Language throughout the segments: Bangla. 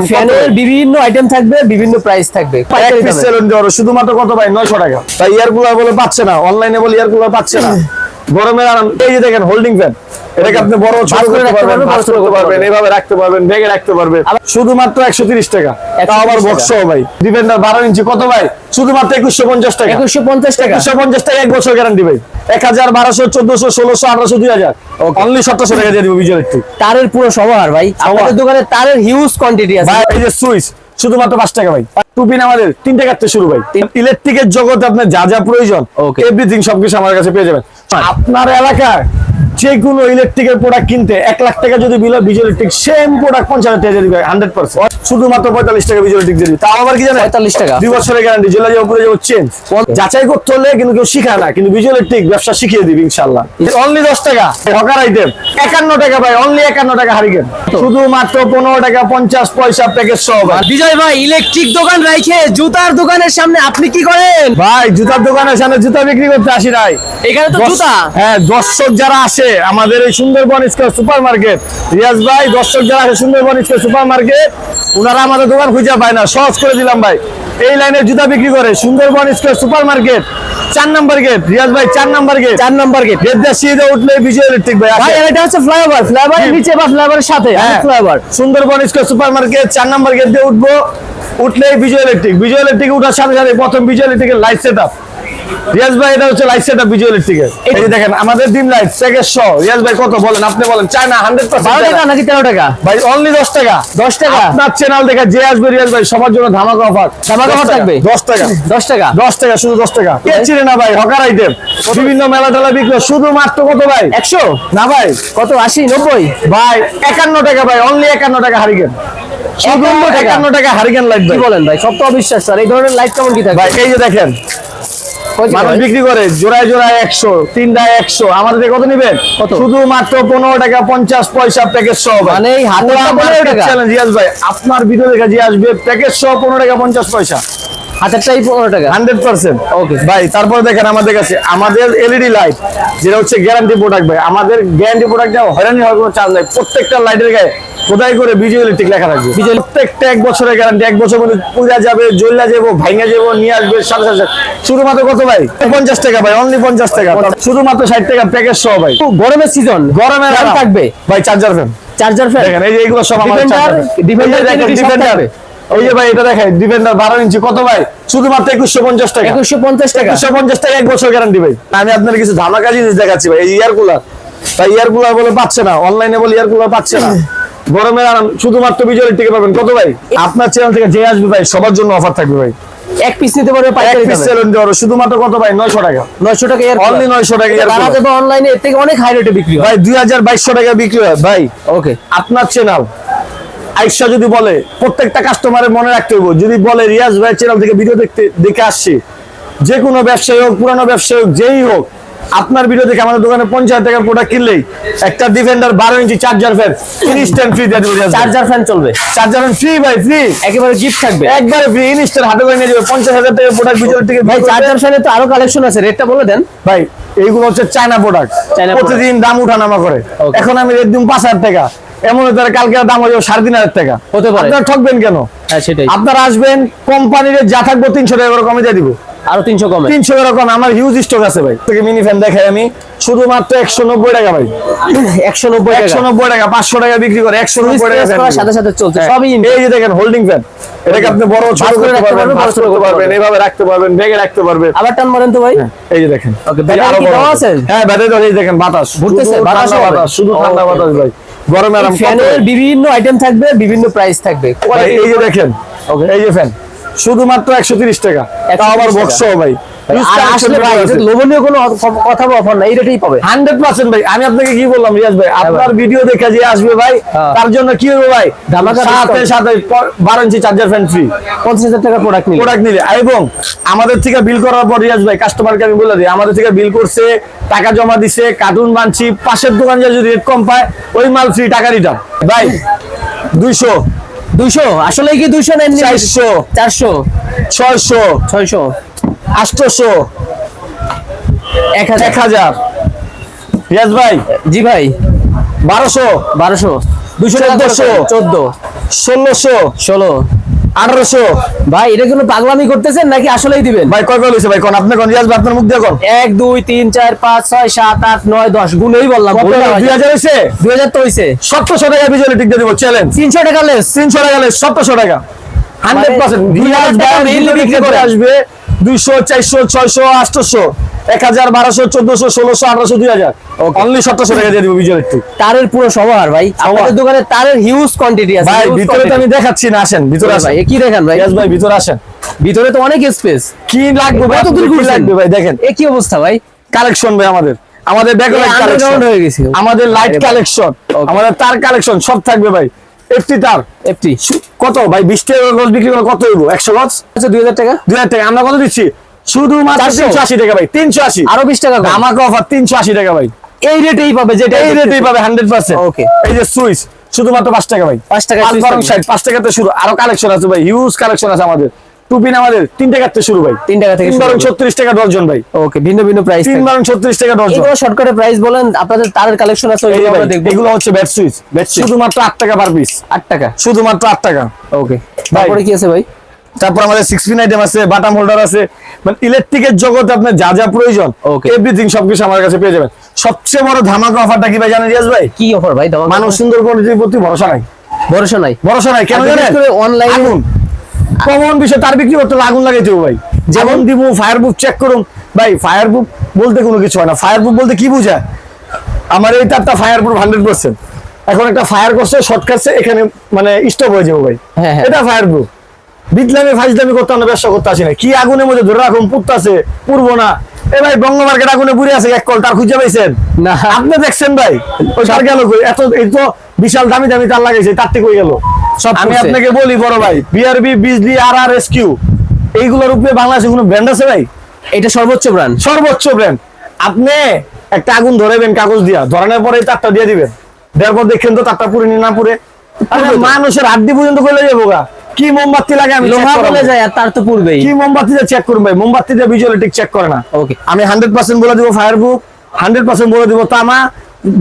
ফ্যানের বিভিন্ন আইটেম থাকবে বিভিন্ন প্রাইস থাকবে। পাইকারি দামে। শুধুমাত্র কত ভাই? নয়শো টাকা। তাই এয়ার কুলার বলে পাচ্ছে না। অনলাইনে বলে এয়ার কুলার পাচ্ছে না। গরমের আরাম এই যে দেখেন হোল্ডিং ফ্যান এটাকে আপনি বড় ছোট করে রাখতে পারবেন ভাঁজ করতে পারবেন। এইভাবে রাখতে পারবেন ব্যাগে রাখতে পারবেন। শুধুমাত্র একশো তিরিশ টাকা। তাও আবার 130 বক্স ভাই। ডিফেন্ডার বারো ইঞ্চি কত ভাই? শুধুমাত্র একুশশো পঞ্চাশ টাকা। একুশশো পঞ্চাশ টাকা। একশো পঞ্চাশ টাকা এক বছর গ্যারান্টি ভাই। এক হাজার বারোশো চোদ্দশো ষোলোশো আঠারোশো হাজার। অনলি সতেরোশো টাকা দিয়ে দিব বিজয় একটু। তারের পুরো সমাহার ভাই। আমাদের দোকানে তারের হিউজ কোয়ান্টিটি আছে। ভাই এই যে সুইচ শুধুমাত্র পাঁচ টাকা ভাই। টুপিন আমাদের তিনটে কাটতে শুরু ভাই। ইলেকট্রিকের জগতে আপনার যা যা প্রয়োজন. এভরিথিং সবকিছু আমার কাছে পেয়ে যাবেন। আপনার এলাকার যে কোনো ইলেকট্রিকের প্রোডাক্ট কিনতে এক লাখ টাকা যদি bill Bijoy electric same product পঞ্চাশ হাজার টাকা দিয়ে দিবে হান্ড্রেড পার্সেন্ট শুধুমাত্র পঁয়তাল্লিশ টাকা বিজয় ইলেকট্রিক দিয়ে দিবে। তাও আবার কি জানেন? 45 টাকা। দুই বছরের গ্যারান্টি জেলা যাব পুরো যাব চেঞ্জ যাচাই করতে হলে কিন্তু কেউ শিখায় না কিন্তু বিজয় ইলেকট্রিক ব্যবসা শিখিয়ে দিবে ইনশাল্লাহ অনলি দশ টাকা হকার আইটেম একান্ন টাকা ভাই অনলি একান্ন টাকা হারিকেন। শুধুমাত্র পনেরো টাকা পঞ্চাশ পয়সা প্যাকেজ সহ বিজয় ভাই ইলেকট্রিক দোকান রাইখে জুতার দোকানের সামনে আপনি কি করেন? ভাই জুতার দোকানের সামনে জুতা বিক্রি করতে আসি নাই। এখানে তো জুতা। হ্যাঁ দর্শক যারা আসে আমাদের এই Sundarban square super market Riaz ভাই দর্শক যারা আসে সুন্দরবন স্কোয়ার সুপার মার্কেট ওনারা আমাদের দোকান খুঁজে পায় না। সহজ করে দিলাম ভাই। এই লাইনে জুতা বিক্রি করে সুন্দরবন স্কোয়ার সুপার মার্কেট চার নাম্বার গেট রিয়াজ ভাই চার নাম্বার গেট চার নাম্বার গেট দিয়ে সিধে উঠলে বিজয় ইলেকট্রিক ভাই ভাই এটা হচ্ছে ফ্লাইওভার ফ্লাইওভারের নিচে বা ফ্লাইওভারের সাথে হ্যাঁ। Flyover Sundarban square super market চার নাম্বার গেট দিয়ে উঠবো উঠলেই বিজয় ইলেকট্রিক বিজয় ইলেকট্রিক উঠার সাথে সাথে প্রথম বিজয় ইলেকট্রিকের লাইট সেট আপ রিয়াজ ভাই এটা হচ্ছে লাইট সেট আপ ইলেকট্রিকের এই যে দেখেন আমাদের ডিম লাইট প্যাকেজ সহ রিয়াজ ভাই কত বলেন? আপনি বলেন চায় না হান্ড্রেড বারো টাকা নাকি তেরো টাকা? ভাই অনলি দশ টাকা। দশ টাকা? আপনার চ্যানেল দেখে যে আসবে রিয়াজ ভাই সবার জন্য ধামাকা অফার ধামাকা offer থাকবে? দশ টাকা। দশ টাকা? দশ টাকা শুধু দশ টাকা। কে চিনে না ভাই? হকার আইটেম বিভিন্ন মেলা টেলা বিক্রি শুধুমাত্র কত ভাই? একশো? না ভাই। কত আশি নব্বই? ভাই একান্ন টাকা ভাই অনলি একান্ন টাকা হারিকেন শুধু 51 টাকা? একান্ন টাকা হারিকেন লাইট কি বলেন ভাই? সব তো অবিশ্বাস স্যার এই ধরনের লাইট কেমন কি থাকবে? ভাই এই যে দেখেন মানুষ বিক্রি করে জোড়ায় জোড়ায় একশো তিনটায় একশো। আমাদের কত নিবেন? কত? শুধুমাত্র পনেরো টাকা পঞ্চাশ পয়সা প্যাকেজ সহ মানে এই হাতেরটা পুরা 15 market টাকা? challenge, রিয়াজ ভাই আপনার ভিডিও দেখা যে আসবে প্যাকেজ সহ পনেরো টাকা পঞ্চাশ পয়সা। হাতেরটাই পনেরো টাকা হান্ড্রেড পার্সেন্ট। Okay. ভাই তারপরে দেখেন আমাদের কাছে আমাদের এলইডি লাইট যেটা হচ্ছে গ্যারান্টি প্রোডাক্ট ভাই আমাদের গ্যারান্টি প্রোডাক্ট হয়রানি হওয়ার কোনো নাই। প্রত্যেকটা লাইটের গায়ে খোদাই করে বিজয় ইলেকট্রিক লেখা থাকবে। বিজয় প্রত্যেকটা এক বছরের গ্যারান্টি এক বছর মধ্যে পূজা যাবে জ্বললা যাব ভাইঙ্গা যাব নিয়ে আসবে সাথে সাথে। শুধুমাত্র কত ভাই? পঞ্চাশ টাকা ভাই অনলি পঞ্চাশ টাকা। শুধুমাত্র ষাট টাকা প্যাকেজ সহ ভাই। গরমের সিজন গরমে থাকবে? ভাই চার্জার ফ্যান চার্জার ফ্যান দেখেন এই যে এইগুলো সব আমার Defender, charger। এই যে। ওই যে ভাই এটা দেখেন ডিফেন্ডার বারো ইঞ্চি কত ভাই? শুধুমাত্র একুশশো পঞ্চাশ টাকা। একুশশো পঞ্চাশ টাকা? একশো পঞ্চাশ টাকা এক বছর গ্যারান্টি ভাই। আমি আপনার কিছু ধামাকা জিনিস দেখাচ্ছি ভাই এই ইয়ার কুলার ভাই ইয়ার কুলার বলে পাচ্ছে না অনলাইনে বলে ইয়ার কুলার পাচ্ছে না। গরমের আরাম শুধুমাত্র বিজয় টিকে পাবেন। কত ভাই? আপনার চ্যানেল থেকে যে আসবে ভাই সবার জন্য অফার থাকবে ভাই। এক পিস নিতে পারবে পাইকারি পিস শুধুমাত্র কত ভাই? নয়শো টাকা। নয়শো টাকা এর অনলি নয়শো টাকা ইয়ার তারা দেবে অনলাইনে এর থেকে অনেক হাই রেটে বিক্রি হয়। ভাই দুই হাজার বাইশশো টাকা বিক্রি হয়। ভাই ওকে আপনার চ্যানেল আইসা যদি বলে প্রত্যেকটা কাস্টমারের মনে রাখতে হইব যদি বলে রিয়াজ ভাই চ্যানেল থেকে ভিডিও দেখতে দেখে আসছি। যে কোনো ব্যবসায়ী হোক পুরানো ব্যবসায়ী হোক যেই হোক আপনার ভিডিও দেখে আমাদের দোকানে পঞ্চাশ টাকার প্রোডাক্ট কিনলেই একটা ডিফেন্ডার বারো ইঞ্চি চার্জার ফ্যান ইনস্ট্যান্ট ফ্রি দিয়ে দেবো চার্জার ফ্যান চলবে। চার্জার ফ্যান ফ্রি ভাই ফ্রি একেবারে গিফট থাকবে। একবারে ফ্রি ইনস্ট্যান্ট হাতে করে নিয়ে যাবে পঞ্চাশ হাজার টাকার প্রোডাক্ট ভিডিও থেকে ভাই চার্জার ফ্যানে তো আরও কালেকশন আছে রেটটা বলে দেন। ভাই এইগুলো হচ্ছে চায়না প্রোডাক্ট প্রতিদিন দাম উঠানামা করে। এখন আমি রেট দিম পাঁচ হাজার টাকা। এমন হতে কালকে দাম হয়ে যাবে সাড়ে তিন হাজার টাকা। হতে পারে। আপনারা ঠকবেন কেন? হ্যাঁ সেটাই। আপনারা আসবেন কোম্পানির যা থাকব তিনশো টাকা করে কমে দিয়ে দিব। আরও তিনশো কমে। তিনশো টাকা কম আমার হিউজ স্টক আছে ভাই। থেকে মিনি ফ্যান দেখাই আমি। শুধুমাত্র একশো নব্বই টাকা ভাই। একশো নব্বই একশো নব্বই টাকা পাঁচশো টাকা বিক্রি করে একশো নব্বই টাকা। সাথে সাথে চলছে হ্যাঁ। সবই এই যে দেখেন হোল্ডিং ফ্যান এটাকে আপনি বড় ছোট করে করতে রাখতে পারবেন পারবেন, করতে পারবেন। এইভাবে রাখতে পারবেন ব্যাগে রাখতে পারবেন। আবার টান মারেন তো ভাই? এই যে দেখেন। Okay, ব্যাটারি কি দেওয়া আছে? হ্যাঁ ব্যাটারি তো এই দেখেন বাতাস। ঘুরতেছে, বাতাস বাতাস শুধু ঠান্ডা বাতাস ভাই। গরমে আরাম ফ্যানের বিভিন্ন আইটেম থাকবে বিভিন্ন প্রাইস থাকবে। এই যে দেখেন এই যে ফ্যান শুধুমাত্র একশো তিরিশ টাকা। তাও আবার 130 বক্স ভাই। আর আসলে ভাই এটা লোভনীয় কোনো কথা অফার না এই পাবে। হান্ড্রেড পার্সেন্ট ভাই আমি আপনাকে কি বললাম রিয়াজ ভাই? আপনার ভিডিও দেখে যে আসবে ভাই হ্যাঁ। তার জন্য কি হবে ভাই? সাথে সাথে বারো ইঞ্চি চার্জার ফ্যান ফ্রি পঞ্চাশ হাজার টাকার প্রোডাক্ট নিলে। প্রোডাক্ট নিলে। এবং আমাদের থেকে বিল করার পর রিয়াজ ভাই কাস্টমারকে আমি বলে দিই আমাদের থেকে বিল করছে টাকা জমা দিছে কার্টুন বানছি পাশের দোকান যদি রেট কম পায় ওই মাল ফ্রি টাকা রিটার্ন ভাই দুইশো। দুইশো? আসলে কি দুইশো নেন চারশো। চারশো? ছয়শো। ছয়শো? আটশোশো এক হাজার। রিয়াজ ভাই? জি ভাই। বারোশো। বারোশো। টাকা চোদ্দশো। চোদ্দ। ষোলোশো। ষোলো। আঠারোশো। ভাই এটা কোনো পাগলামি করতেছেন নাকি আসলেই দিবেন? ভাই কয় কয় লইছে ভাই? কোন আপনি কোন? রিয়াজ ভাই আপনার মুখ দিয়ে কোন এক দুই তিন চার পাঁচ ছয় সাত আট নয় দশ। গুণই বললাম। দুই হাজার হয়েছে দুই হাজার তো হয়েছে সতেরোশো টাকা বিজয় টিক দিয়ে দিব চ্যালেঞ্জ তিনশো টাকা লেস। তিনশো টাকা হলে সতেরোশো টাকা। হান্ড্রেড পার্সেন্ট হাজার বিক্রি করে। আসবে। দুইশো চারশো ছয়শো আটশোশো এক হাজার বারোশো চোদ্দশো ষোলোশো আঠারোশো দুই হাজার। অনলি সতেরোশো টাকা দিয়ে দিব বিজয় টিক তারের পুরো সমাহার ভাই। আপনাদের দোকানে তারের হিউজ কোয়ান্টিটি আছে ভাই ভিতরে তো আমি দেখাচ্ছি না আসেন ভিতরে আসেন। কি দেখেন ভাই? ভাই ভিতরে আসেন। ভিতরে তো অনেক স্পেস কি লাগবে কত দূর লাগবে ভাই? দেখেন। এ কি অবস্থা ভাই? কালেকশন ভাই আমাদের। আমাদের underground কালেকশন হয়ে গেছে। আমাদের লাইট কালেকশন আমাদের তার কালেকশন সব থাকবে ভাই। এফটি তার? এফটি কত? ভাই বিশ টাকা গজ বিক্রি করে কত হইব? একশো গজ আচ্ছা দুই হাজার টাকা। দুই হাজার টাকা। আমরা কত দিচ্ছি? চারশো? তিনশো আশি টাকা ভাই তিনশো আশি। আরও বিশ টাকা কম। আমাকে অফার তিনশো আশি টাকা ভাই। এই রেটেই পাবে যেটা এই রেটেই পাবে হান্ড্রেড পার্সেন্ট ওকে এই যে সুইচ শুধুমাত্র পাঁচ টাকা ভাই। পাঁচ টাকা সুইচ বারং থাকবে। ষাট পাঁচ টাকাতে শুরু। আরও কালেকশন আছে ভাই। হিউজ কালেকশন আছে আমাদের। টুপিন আমাদের? তিন টাকাতে শুরু ভাই। তিন টাকা থেকে তিন শুরু। ছত্রিশ টাকা ডর্জন ভাই। ওকে ভিন্ন ভিন্ন প্রাইস তিন ছত্রিশ টাকা এগুলো শর্টকাটে প্রাইস বলেন আপনাদের তারের কালেকশন আছে এগুলো হচ্ছে ব্যাট সুইচ শুধুমাত্র আট টাকা পার পিস আট টাকা। শুধুমাত্র আট টাকা। ওকে তারপরে কি আছে ভাই? তারপর আমাদের সিক্স পিন আইটেম আছে বাটাম হোল্ডার আছে। মানে ইলেকট্রিকের জগতে আপনার যা যা প্রয়োজন. এভরিথিং সবকিছু আমার কাছে পেয়ে যাবেন। সবচেয়ে বড় ধামাকা অফারটা কি ভাই জানেন রিয়াজ ভাই? কি অফার ভাই মানব সুন্দর প্রতি ভরসা নাই। ভরসা নাই। ভরসা নাই কেন জানেন? আগুন। কমন বিষয় তার বিক্রি করতে আগুন লাগাইতে হবে ভাই। যেমন দিব ফায়ার প্রুফ চেক করুন। ভাই ফায়ার প্রুফ বলতে কোনো কিছু হয় না। ফায়ার প্রুফ বলতে কি বোঝায়? আমার এই তারটা ফায়ার প্রুফ হান্ড্রেড পার্সেন্ট এখন একটা ফায়ার করছে শর্ট এখানে মানে স্টপ হয়ে যাবে ভাই। হ্যাঁ, হ্যাঁ। এটা ফায়ার প্রুফ বিদলামে ফাইজলামি করতে আমরা ব্যবসা করতে আসি না। কি আগুনের মধ্যে ধরে রাখুন পুততাছে পুরবো না। এ ভাই বঙ্গ মার্কেট আগুনে আছে এক কল তার খুঁজে পাইছেন? না। আপনি দেখছেন ভাই? ওই তার গেল? এত এই তো বিশাল দামি দামি তার লাগাইছে তার থেকে গেল। সব আমি আপনাকে বলি বড় ভাই বিআরবি বিজলি আর আর এস কিউ এইগুলোর উপরে বাংলাদেশে কোনো ব্র্যান্ড আছে ভাই? এটা সর্বোচ্চ ব্র্যান্ড সর্বোচ্চ ব্র্যান্ড আপনি একটা আগুন ধরেবেন কাগজ দিয়া ধরানোর পরে তারটা দিয়ে দিবেন। দেওয়ার পর দেখেন তো তারটা পুরে নি না পুরে আরে মানুষের হাড্ডি পর্যন্ত কইলে যাব গা। কি মোমবাতি লাগে আমি লোহা বলে যায় আর তার তো পূর্বেই। কি মোমবাতি দিয়ে চেক করুন ভাই মোমবাতি দিয়ে ভিজুয়ালিটিক চেক করে না। ওকে আমি হান্ড্রেড পার্সেন্ট বলে দিব ফায়ার প্রুফ হান্ড্রেড পার্সেন্ট বলে দিব তামা।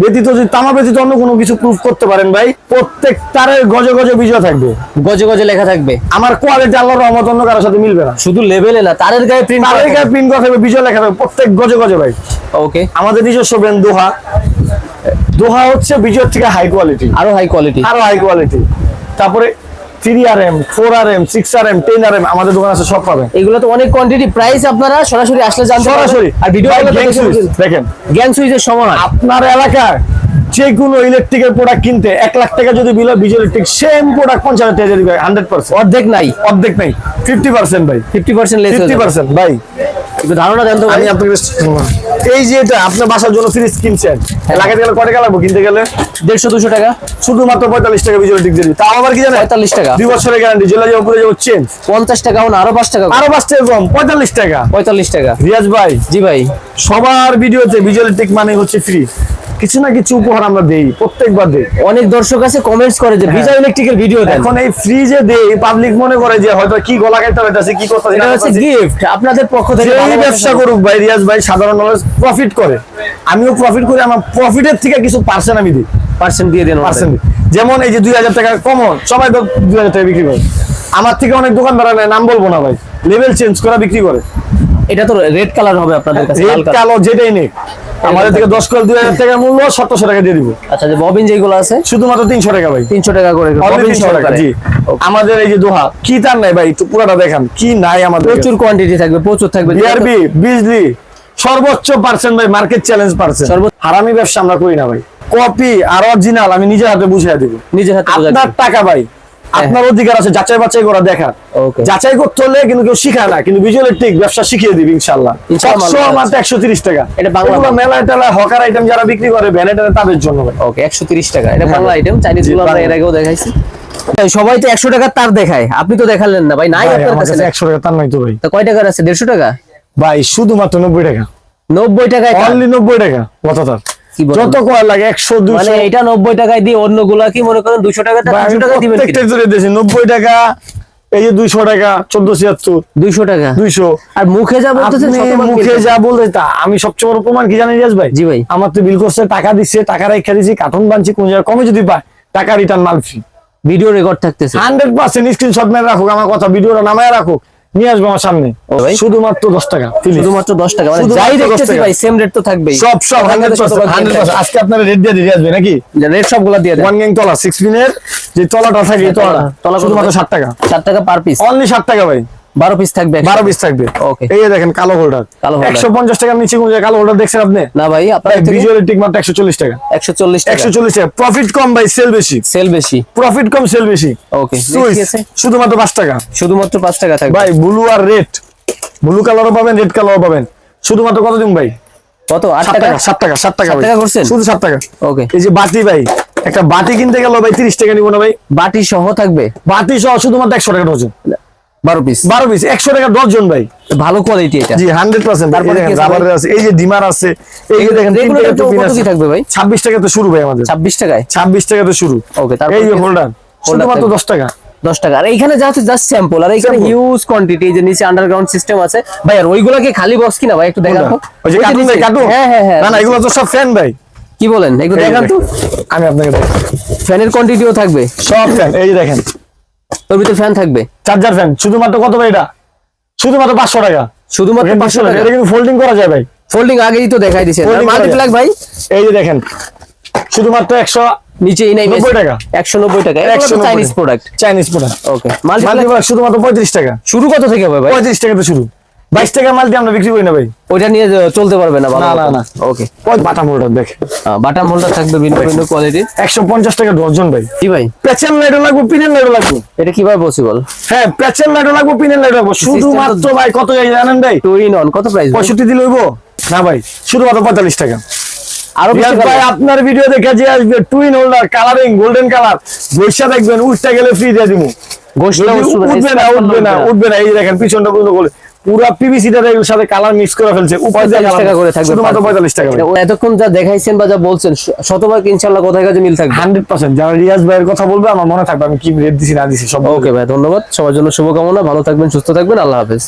ব্যতীত যদি তামা ব্যতীত অন্য কোনো কিছু প্রুফ করতে পারেন ভাই প্রত্যেক তারের গজে গজে বিজয় থাকবে। গজে গজে লেখা থাকবে। আমার কোয়ালিটি আল্লাহর রহমত অন্য কারোর সাথে মিলবে না। শুধু লেভেলে না তারের গায়ে প্রিন্ট তারের গায়ে প্রিন্ট করা থাকবে বিজয় লেখা থাকবে প্রত্যেক গজে গজে ভাই। ওকে আমাদের নিজস্ব ব্র্যান্ড দোহা। দোহা হচ্ছে বিজয়ের থেকে হাই কোয়ালিটি আরও হাই কোয়ালিটি আরও হাই কোয়ালিটি তারপরে three R M four R M six R M ten R M আমাদের দোকান আছে সব পাবেন। এগুলো তো অনেক কোয়ান্টিটি প্রাইস আপনারা সরাসরি আসলে জানতে সরাসরি। আর ভিডিও ভাই, gang switch, দেখেন। জ্ঞান সুইচের সমান আপনার এলাকার যে কোনো ইলেকট্রিকের প্রোডাক্ট কিনতে এক লাখ টাকা যদি bill Bijoy electric same product পঞ্চাশ হাজার টাকা দিবে হান্ড্রেড পার্সেন্ট অর্ধেক নাই। অর্ধেক নাই। ফিফটি পার্সেন্ট ভাই। ফিফটি পার্সেন্ট ফিফটি পার্সেন্ট ভাই। একটু ধারণা দেন তো আমি আপনাকে এই যে এটা আপনার বাসার জন্য ফ্রিজ কিনছেন লাগাতে গেলে কয় টাকা লাগবে কিনতে গেলে? দেড়শো দুশো টাকা। শুধুমাত্র পঁয়তাল্লিশ টাকা বিজয় ইলেকট্রিক তা তাও আবার কি জানেন? 45 টাকা। দুই বছরের গ্যারান্টি জেলা যাব পুরো যাব চেঞ্জ পঞ্চাশ টাকা না আরও পাঁচ টাকা। আরও পাঁচ টাকা কম পঁয়তাল্লিশ টাকা। পঁয়তাল্লিশ টাকা। রিয়াজ ভাই জি ভাই। সবার ভিডিওতে বিজয় টিক মানে হচ্ছে ফ্রি কিছু না কিছু উপহার আমরা দেই প্রত্যেকবার দেই। অনেক দর্শক আছে কমেন্টস করে যে বিজয় ইলেকট্রিকের ভিডিও দেন। এখন এই ফ্রি যে দেই পাবলিক মনে করে যে হয়তো কি গলা কাটতে হইতাছে কি করতে এটা হচ্ছে গিফট আপনাদের পক্ষ থেকে ভালোবাসা ব্যবসা করুক ভাই রিয়াজ ভাই সাধারণ মানুষ প্রফিট করে। আমিও প্রফিট করি আমার প্রফিটের থেকে কিছু পার্সেন্ট আমি দিই। পার্সেন্ট দিয়ে দেন পার্সেন্ট যেমন এই যে দুই হাজার টাকা কমন সবাই তো দুই হাজার টাকা বিক্রি করে। আমার থেকে অনেক দোকানদার নেয় নাম বলব না ভাই। লেভেল চেঞ্জ করা বিক্রি করে। এটা তো রেড কালার হবে আপনাদের কাছে রেড। কালো যেটাই নেই। আমাদের থেকে দশ কল দুই হাজার টাকার মূল্য সতেরোশো টাকা দিয়ে দিব। আচ্ছা যে ববিন যেগুলো আছে? শুধুমাত্র তিনশো টাকা ভাই। তিনশো টাকা করে ববিন 300 টাকা, জি। আমাদের এই যে দোহা কি তার নাই ভাই? একটু পুরাটা দেখান। কি নাই আমাদের প্রচুর কোয়ান্টিটি থাকবে প্রচুর থাকবে। বিআরবি বিজলি সর্বোচ্চ পার্সেন্ট ভাই মার্কেট চ্যালেঞ্জ পার্সেন্ট। সর্বোচ্চ- হারামি ব্যবসা আমরা করি না ভাই। কপি আর অরিজিনাল আমি নিজের হাতে বুঝিয়ে দিব। নিজের হাতে আপনার টাকা ভাই। আপনার অধিকার আছে যাচাই বাছাই করা দেখা যাচাই করতে হলে কিন্তু কেউ শিখায় না কিন্তু ভিজুয়াল ঠিক ব্যবসা শিখিয়ে দিবি ইনশাল্লাহ মাত্র একশো তিরিশ টাকা। এটা বাংলা মেলা। টেলায় হকার আইটেম যারা বিক্রি করে ভ্যানে ট্যানে তাদের জন্য ওকে একশো তিরিশ টাকা। এটা বাংলা আইটেম চাইনিজ জি, গুলো আমরা এর আগেও দেখাইছি। সবাই তো একশো টাকার তার দেখায়। আপনি তো দেখালেন না ভাই নাই আপনার কাছে কাছে একশো টাকা তার নাই তো ভাই। তো কয় টাকার আছে? দেড়শো টাকা? ভাই শুধুমাত্র নব্বই টাকা। নব্বই টাকায় তার। অনলি নব্বই টাকা কত তার? যত কয় লাগে একশো মানে দুশো এটা নব্বই টাকায় দিয়ে কি মনে করেন দুশো টাকা দুশো আমি টাকা দিবেন নব্বই টাকা এই যে দুইশো টাকা চোদ্দ ছিয়াত্তর। দুইশো টাকা? দুইশো। আর মুখে যা শতমান মুখে যা বলতে তা আমি সবচেয়ে বড় প্রমাণ কি রিয়াজ ভাই? জি ভাই। আমার তো বিল করছে টাকা দিচ্ছে টাকা রেখে দিচ্ছি কার্টুন বানছি কোন জায়গায় কমে যদি পায় টাকা রিটার্ন মাল ফ্রি ভিডিও রেকর্ড থাকতেছে। হান্ড্রেড পার্সেন্ট স্ক্রিনশট মেরে রাখুক আমার কথা ভিডিওটা নামায় রাখুক। নিয়ে আসব আমার সামনে। শুধুমাত্র দশ টাকা। শুধুমাত্র দশ টাকা মানে যাই দেখতেছি ভাই সেম রেট তো থাকবেই। সব সব আজকে আপনারা রেট দিয়ে দিয়ে আসবে নাকি? রেট সবগুলো দিয়ে ওয়ান গ্যাং তলা সিক্স পিনের যে তলাটা থাকে এই তলাটা। তলা- তলা শুধুমাত্র? ষাট টাকা। ষাট টাকা পার পিস অনলি ষাট টাকা ভাই। বারো পিস থাকবে বারো পিস থাকবে. এই দেখেন কালো হোল্ডার কালো টাকার নিচে কোন কালো হোল্ডার দেখছেন আপনি? না ভাই আপনার ভিজুয়াল টিক। মাত্র প্রফিট কম ভাই সেল বেশি। সেল বেশি। প্রফিট কম সেল বেশি। শুধুমাত্র টাকা। শুধুমাত্র টাকা থাকবে। ভাই ব্লু আর রেড ব্লু কালারও পাবেন রেড কালারও পাবেন। শুধুমাত্র কত দিন ভাই? কত? টাকা? টাকা সাত টাকা করছেন? শুধু সাত টাকা। ওকে এই যে বাতি ভাই একটা বাটি কিনতে গেল ভাই তিরিশ টাকা নিবো না ভাই। বাটি সহ থাকবে? বাতি সহ শুধুমাত্র একশো টাকা ডজন বারো পিস বারো পিস একশো টাকা ডজন ভাই। ভালো কোয়ালিটি এটা। জি হান্ড্রেড পার্সেন্ট তারপরে কি আছে ভাই? রাবারের আছে। এই যে ডিমার আছে এই যে দেখেন কত কি থাকবে ভাই? ছাব্বিশ টাকা তো শুরু ভাই আমাদের। ছাব্বিশ টাকায়? ছাব্বিশ টাকা তো শুরু। ওকে তারপর এই যে হোল্ডার শুধুমাত্র থাকবে। দশ টাকা। দশ টাকা। আর এইখানে যা হচ্ছে জাস্ট স্যাম্পল আর এইখানে হিউজ কোয়ান্টিটি যে নিচে আন্ডারগ্রাউন্ড সিস্টেম আছে। ভাই আর ওইগুলা কি খালি বক্স কিনা ভাই একটু দেখান তো। ওই যে ওই কার্টুন ভাই হ্যাঁ হ্যাঁ হ্যাঁ না না এগুলো তো সব ফ্যান ভাই। কি বলেন? একটু দেখান তো। আমি আপনাকে। ফ্যানের কোয়ান্টিটিও থাকবে। সব ফ্যান এই যে দেখেন। তোর ভিতরে ফ্যান থাকবে। চার্জার ফ্যান শুধুমাত্র কত ভাই এটা? শুধুমাত্র পাঁচশো টাকা। শুধুমাত্র পাঁচশো 500 টাকা। এটা কিন্তু ফোল্ডিং করা যায় ভাই। ফোল্ডিং আগেই তো দেখাই দিছে মাল্টিপ্লাক ভাই? এই যে দেখেন শুধুমাত্র একশো নিচে এই নাই 90 টাকা। একশো নব্বই টাকা। একশো Chinese product Chinese product okay multiplug শুধুমাত্র পঁয়ত্রিশ টাকা। শুরু কত থেকে হবে ভাই? পঁয়ত্রিশ টাকা তো শুরু। বাইশ টাকা মাল্টি আমরা বিক্রি করি না ভাই? ওইটা নিয়ে চলতে পারবে না না, না, না। ওকে বাটা মোটর দেখ। বাটাম হোল্ডার থাকবে ভিন্ন ভিন্ন কোয়ালিটির একশো পঞ্চাশ টাকা ডজন ভাই। কি ভাই? প্যাচেল লাইটও লাগবে পিনের লাইটও লাগবে। এটা কীভাবে পসিবল হ্যাঁ প্যাচেল লাইটও লাগবে পিনের লাইটও লাগবে। শুধুমাত্র ভাই কত জানেন ভাই? টু ইন অন কত প্রাইস পঁয়ষট্টি দিলে হইব? না ভাই শুধুমাত্র পঁয়তাল্লিশ টাকা। আরও ভাই আপনার ভিডিও দেখে যে আসবে twin holder colouring golden colour বৈশা দেখবেন উঠতে গেলে ফ্রি দিয়ে দিব। উঠবে না উঠবে না উঠবে না। এই দেখেন পিছনটা পর্যন্ত বলে পুরা এর সাথে কালার মিক্স করে ফেলছে। টাকা করে থাকবে শুধুমাত্র পঁয়তাল্লিশ টাকা এতক্ষণ যা দেখাইছেন বা যা বলছেন শতভাগ কোথায় কাছে মিল থাকবে? যারা রিয়াজ ভাইয়ের কথা বলবে আমার মনে থাকবে আমি কি রেট দিছি না দিছি সব ওকে ভাই ধন্যবাদ। সবার জন্য শুভকামনা ভালো থাকবেন সুস্থ থাকবেন আল্লাহ হাফেজ।